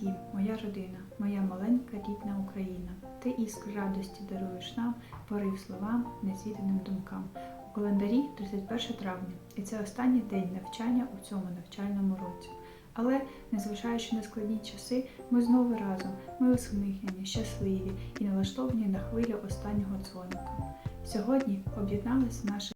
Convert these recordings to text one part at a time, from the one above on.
дім, моя родина, моя маленька рідна Україна. Ти іскр радості даруєш нам, порив словам, незвіданим думкам. У календарі 31 травня, і це останній день навчання у цьому навчальному році. Але, незважаючи на складні часи, ми знову разом, ми усміхнені, щасливі і налаштовані на хвилю останнього дзвоника. Сьогодні об'єдналися наші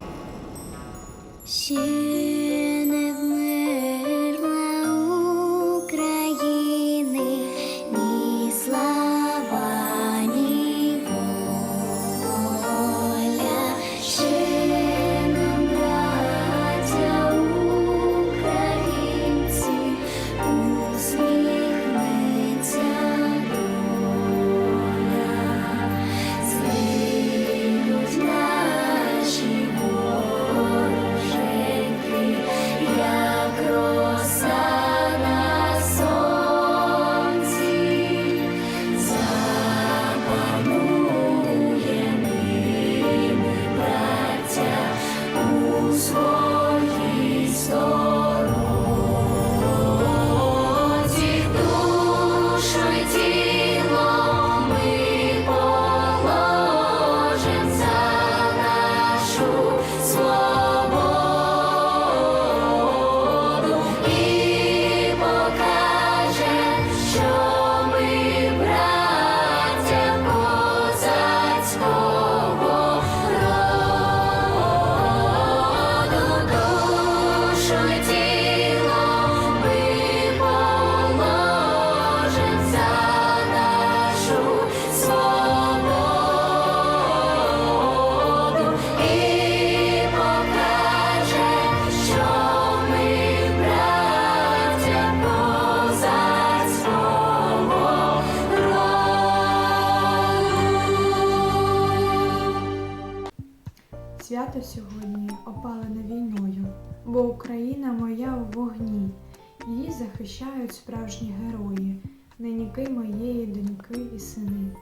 справжні герої, неньки моєї доньки і сини.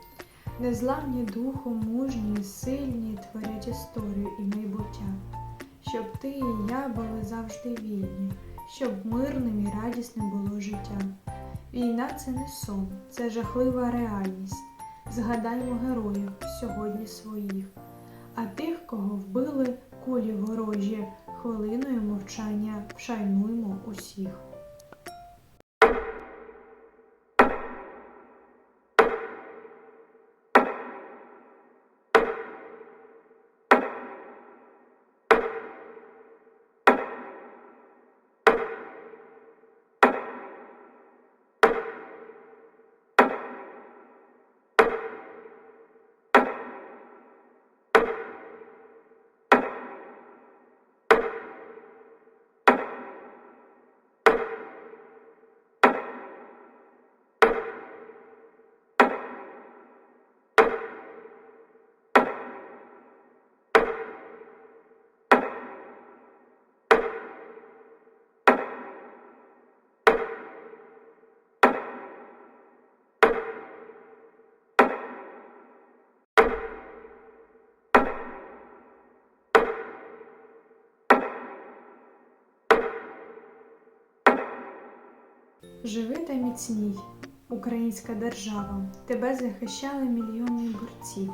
Незламні духом, мужні, сильні творять історію і майбуття. Щоб ти і я були завжди вільні, щоб мирним і радісним було життя. Війна це не сон, це жахлива реальність. Згадаймо героїв сьогодні своїх. А тих, кого вбили кулі ворожі, хвилиною мовчання вшайнуймо усіх. Живи та міцній, українська держава, тебе захищали мільйони борців,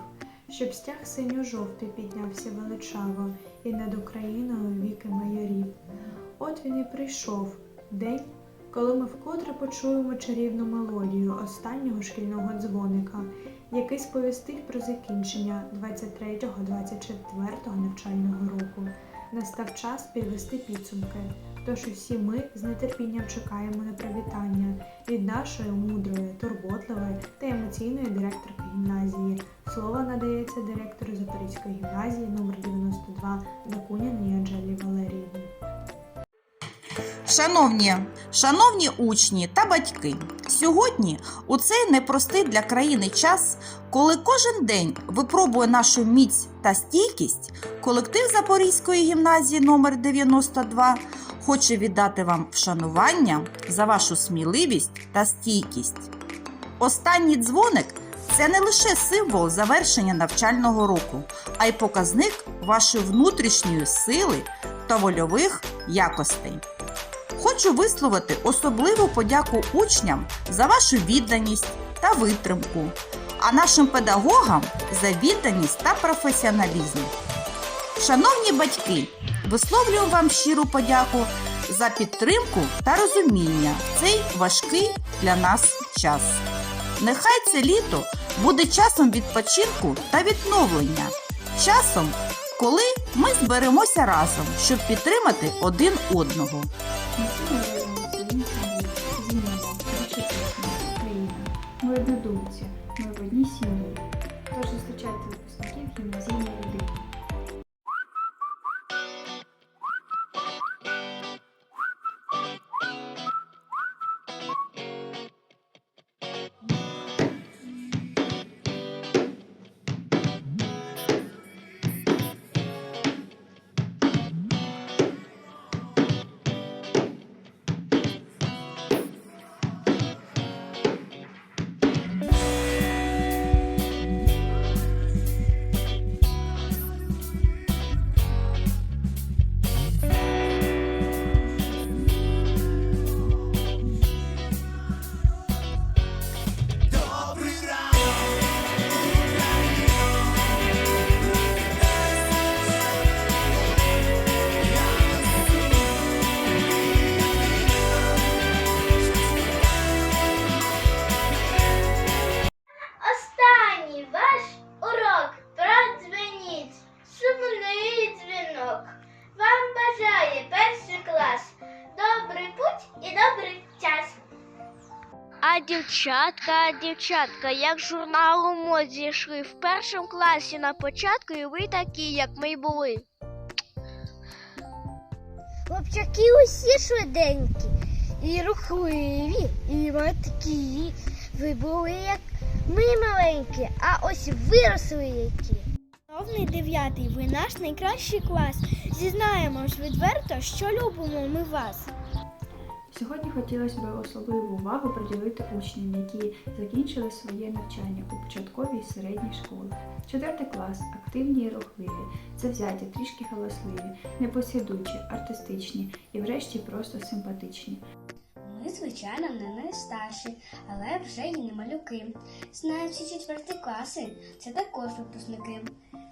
щоб стяг синьо-жовтий піднявся величаво і над Україною віки майорів. От він і прийшов день, коли ми вкотре почуємо чарівну мелодію останнього шкільного дзвоника, який сповістить про закінчення 23-24 навчального року. Настав час підвести підсумки. Тож усі ми з нетерпінням чекаємо на привітання від нашої мудрої, турботливої та емоційної директорки гімназії. Слово надається директору Запорізької гімназії номер 92 Дакуніній Анжелі Валеріївні. Шановні, шановні учні та батьки, сьогодні у цей непростий для країни час, коли кожен день випробує нашу міць та стійкість, колектив Запорізької гімназії номер 92 хоче віддати вам вшанування за вашу сміливість та стійкість. Останній дзвоник це не лише символ завершення навчального року, а й показник вашої внутрішньої сили та вольових якостей. Хочу висловити особливу подяку учням за вашу відданість та витримку, а нашим педагогам за відданість та професіоналізм. Шановні батьки, висловлюю вам щиру подяку за підтримку та розуміння в цей важкий для нас час. Нехай це літо буде часом відпочинку та відновлення, часом, коли ми зберемося разом, щоб підтримати один одного. Дівчатка, дівчатка, як з журналу мод зійшли в першому класі на початку, і ви такі, як ми були. Хлопчаки усі швиденькі, і рухливі, і маткі. Ви були як ми маленькі, а ось виросли які. Шановний дев'ятий, ви наш найкращий клас. Зізнаємось відверто, що любимо ми вас. Сьогодні хотілося б особливу увагу приділити учням, які закінчили своє навчання у початковій середній школах. Четвертий клас активні і рухливі, завзяті, трішки галасливі, непосідучі, артистичні і врешті просто симпатичні. Ми, звичайно, не найстарші, але вже й не малюки. Знають всі четверті класи, це також випускники.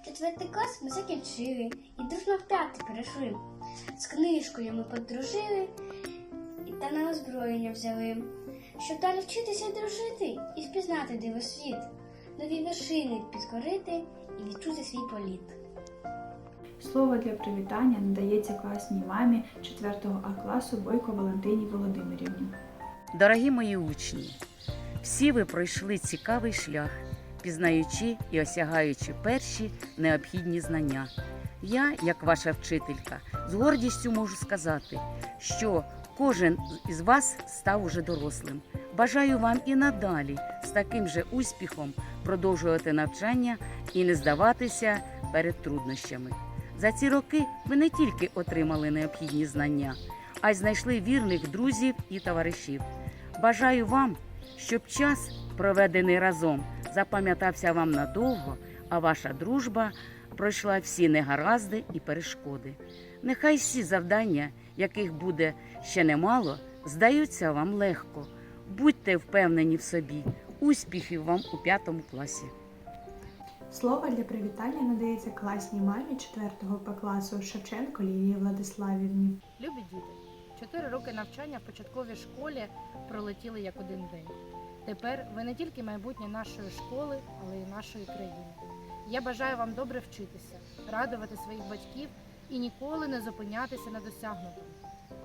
Четвертий клас ми закінчили і дружно в п'ятий перейшли. З книжкою ми подружили та на озброєння взяли, щоб далі вчитися дружити і впізнати диво світ, нові вершини підкорити і відчути свій політ. Слово для привітання надається класній мамі 4 А класу Бойко Валентині Володимирівні. Дорогі мої учні, всі ви пройшли цікавий шлях, пізнаючи і осягаючи перші необхідні знання. Я, як ваша вчителька, з гордістю можу сказати, що кожен із вас став уже дорослим. Бажаю вам і надалі з таким же успіхом продовжувати навчання і не здаватися перед труднощами. За ці роки ви не тільки отримали необхідні знання, а й знайшли вірних друзів і товаришів. Бажаю вам, щоб час, проведений разом, запам'ятався вам надовго, а ваша дружба пройшла всі негаразди і перешкоди. Нехай всі завдання, яких буде ще немало, здаються вам легко. Будьте впевнені в собі. Успіхів вам у п'ятому класі. Слово для привітання надається класній мамі 4 П класу Шевченко Лілії Владиславівні. Любі діти, чотири роки навчання в початковій школі пролетіли як один день. Тепер ви не тільки майбутнє нашої школи, але й нашої країни. Я бажаю вам добре вчитися, радувати своїх батьків і ніколи не зупинятися на досягнутому.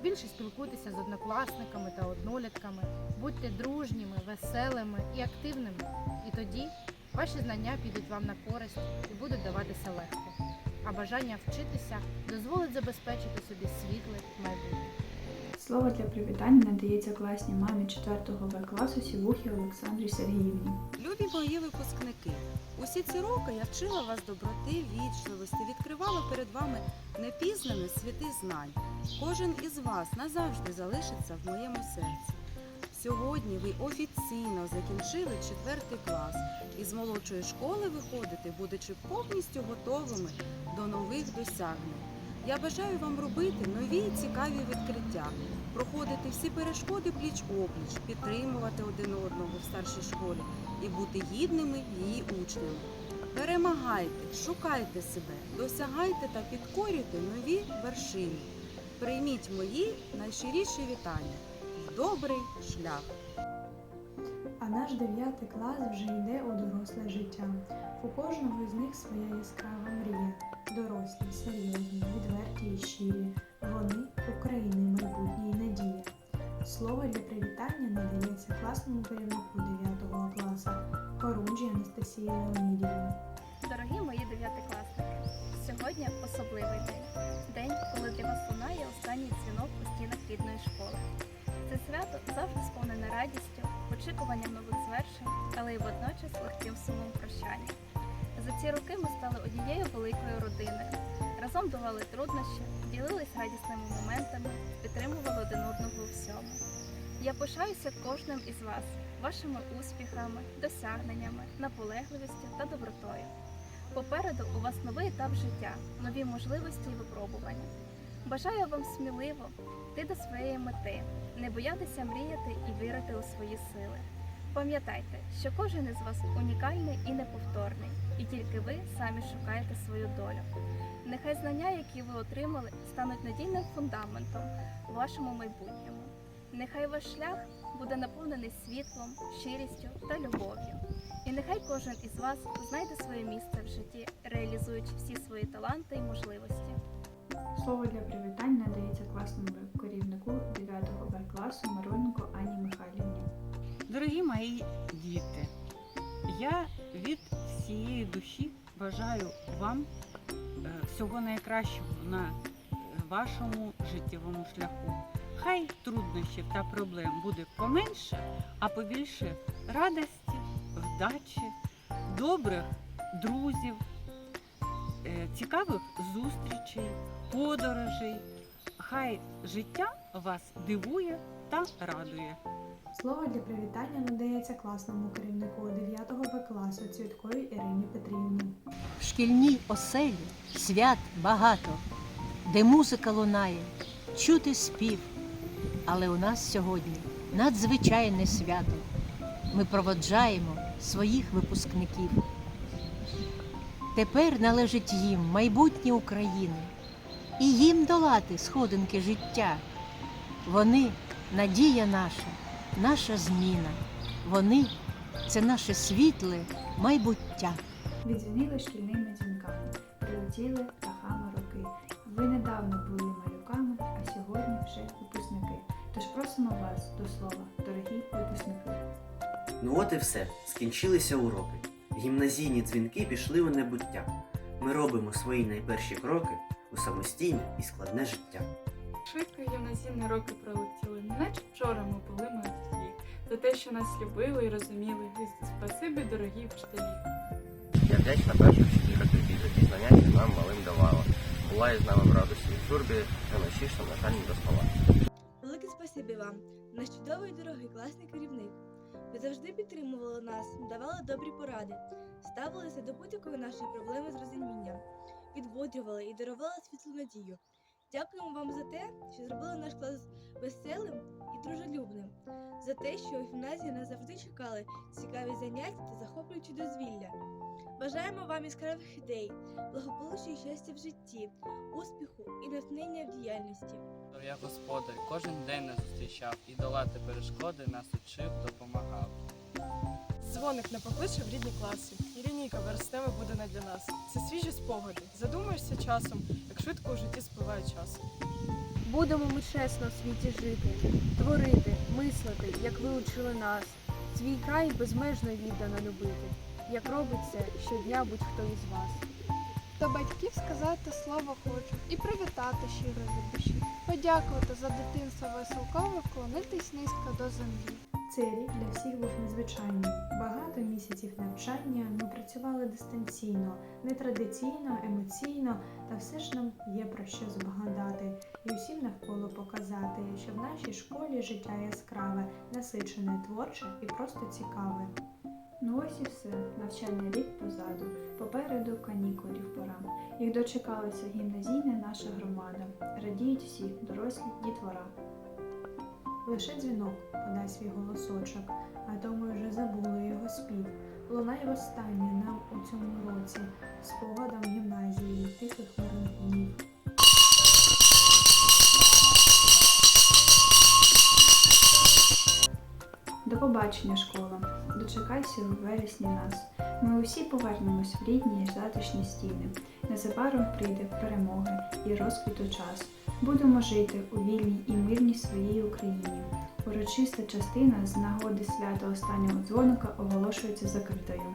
Більше спілкуйтеся з однокласниками та однолітками, будьте дружніми, веселими і активними. І тоді ваші знання підуть вам на користь і будуть даватися легко. А бажання вчитися дозволить забезпечити собі світле майбутнє. Слово для привітання надається класній мамі 4 В класу Сівухі Олександрі Сергіївні. Любі мої випускники, усі ці роки я вчила вас доброти, вічливості, відкривала перед вами непізнані світи знань. Кожен із вас назавжди залишиться в моєму серці. Сьогодні ви офіційно закінчили четвертий клас і з молодшої школи виходите, будучи повністю готовими до нових досягнень. Я бажаю вам робити нові цікаві відкриття, проходити всі перешкоди пліч опліч, підтримувати один одного в старшій школі і бути гідними її учнями. Перемагайте, шукайте себе, досягайте та підкорюйте нові вершини. Прийміть мої найщиріші вітання в добрий шлях. А наш дев'ятий клас вже йде у доросле життя. У кожного з них своя яскрава мрія. Дорослі, серйозні, відверті і щирі. Вони України майбутнє і надія. Слово для привітання надається класному керівнику 9 класу Хорунжі Анастасії Леонідівні. Дорогі мої дев'ятикласники, сьогодні особливий день. День, коли для вас лунає останній дзвінок у стінах рідної школи. Це свято завжди сповнене радістю, очікуванням нових звершень, але й водночас легким сумом прощання. За ці роки ми стали однією великою родиною. Разом долали труднощі, ділились радісними моментами, підтримували один одного у всьому. Я пишаюся кожним із вас, вашими успіхами, досягненнями, наполегливістю та добротою. Попереду у вас новий етап життя, нові можливості і випробування. Бажаю вам сміливо йти до своєї мети, не боятися мріяти і вірити у свої сили. Пам'ятайте, що кожен із вас унікальний і неповторний, і тільки ви самі шукаєте свою долю. Нехай знання, які ви отримали, стануть надійним фундаментом у вашому майбутньому. Нехай ваш шлях буде наповнений світлом, щирістю та любов'ю. І нехай кожен із вас знайде своє місце в житті, реалізуючи всі свої таланти і можливості. Слово для привітань надається класному керівнику 9 Б класу Мироненко Ані Михайлівні. Дорогі мої діти, я від всієї душі бажаю вам е, всього найкращого на е, вашому життєвому шляху. Хай труднощів та проблем буде поменше, а побільше радості, вдачі, добрих друзів, е, цікавих зустрічей, подорожей. Хай життя вас дивує та радує. Слово для привітання надається класному керівнику 9 Б класу Цвітковій Ірині Петрівні. В шкільній оселі свят багато, де музика лунає, чути спів. Але у нас сьогодні надзвичайне свято. Ми проводжаємо своїх випускників. Тепер належить їм майбутнє України і їм долати сходинки життя. Вони надія наша, наша зміна. Вони це наше світле майбуття. Відзвінили шкільними дзвінками, прилетіли птахами роки. Ви недавно були малюками, а сьогодні вже випускники. Тож просимо вас до слова, дорогі випускники. Ну от і все, скінчилися уроки. Гімназійні дзвінки пішли у небуття. Ми робимо свої найперші кроки у самостійне і складне життя. Швидко гімназійні роки пролетіли, неначе вчора ми були молоді. За те, що нас любили і розуміли. Спасибі, дорогі вчителі. Я вдячна першій вчителька тобі за ті знання, нам малим давала. Була із нами в радості і в турбі, та ночі, що, на жаль, не доспала. Велике спасибі вам, наш чудовий дорогий класний керівник. Ви завжди підтримували нас, давали добрі поради, ставилися до будь-якої нашої проблеми з розумінням, підбодрювали і дарували світлу надію. Дякуємо вам за те, що зробили наш клас веселим і дружелюбним, за те, що у гімназії нас завжди чекали цікаві заняття та захоплюючі дозвілля. Бажаємо вам яскравих ідей, благополуччя і щастя в житті, успіху і натхнення в діяльності. Я господар, кожен день нас зустрічав і долати перешкоди нас учив, допомагав. Дзвоник не покличе в рідні класи, і лінійка верстами буде не для нас. Це свіжі спогади. Задумаєшся часом, як швидко у житті спливає час. Будемо ми чесно в світі жити, творити, мислити, як ви учили нас, свій край безмежно віддано любити, як робить це щодня будь-хто із вас. До батьків сказати слово хочу і привітати щиро від душі, подякувати за дитинство веселкове, вклонитись низько до землі. Цей рік для всіх був незвичайний. Багато місяців навчання ми працювали дистанційно, нетрадиційно, емоційно, та все ж нам є про що збагадати і усім навколо показати, що в нашій школі життя яскраве, насичене, творче і просто цікаве. Ну ось і все. Навчальний рік позаду. Попереду канікулів пора. Їх дочекалася гімназійна наша громада. Радіють всі, дорослі дітвора. Лише дзвінок подай свій голосочок, а то ми вже забули його спів. Лунай востаннє нам у цьому році, спогадом гімназії тихих мирних днів. До побачення, школа. Дочекайся у вересні нас. Ми усі повернемось в рідні й затишні стіни. Незабаром прийде перемоги і розквіту час. Будемо жити у вільній і мирній своїй Україні. Урочиста частина з нагоди свята останнього дзвоника оголошується закритою.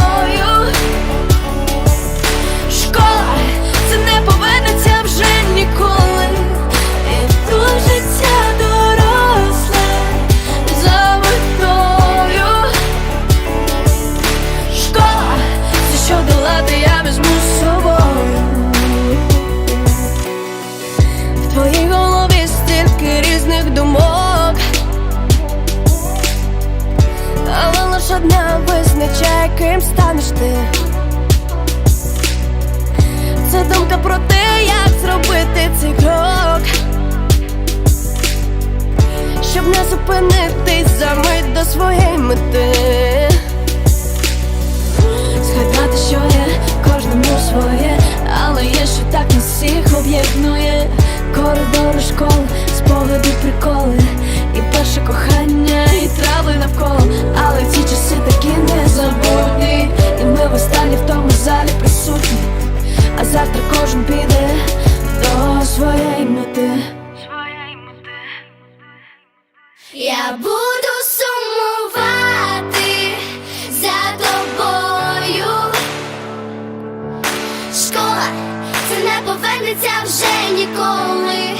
За мить до своєї мети. Згадати, що є кожному своє, але є, що так нас всіх об'єднує. Коридори школи, спогади, приколи, і перше кохання, і трави навколо. Але ці часи такі незабутні, і ми в останній в тому залі присутні. А завтра кожен піде до своєї мети. Я буду Школа це не повернеться вже ніколи.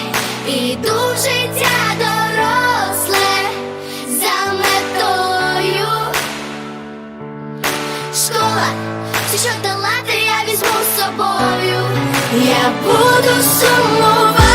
Іду в життя доросле за метою. Школа, все, що долати, я візьму з собою. Я буду сумувати.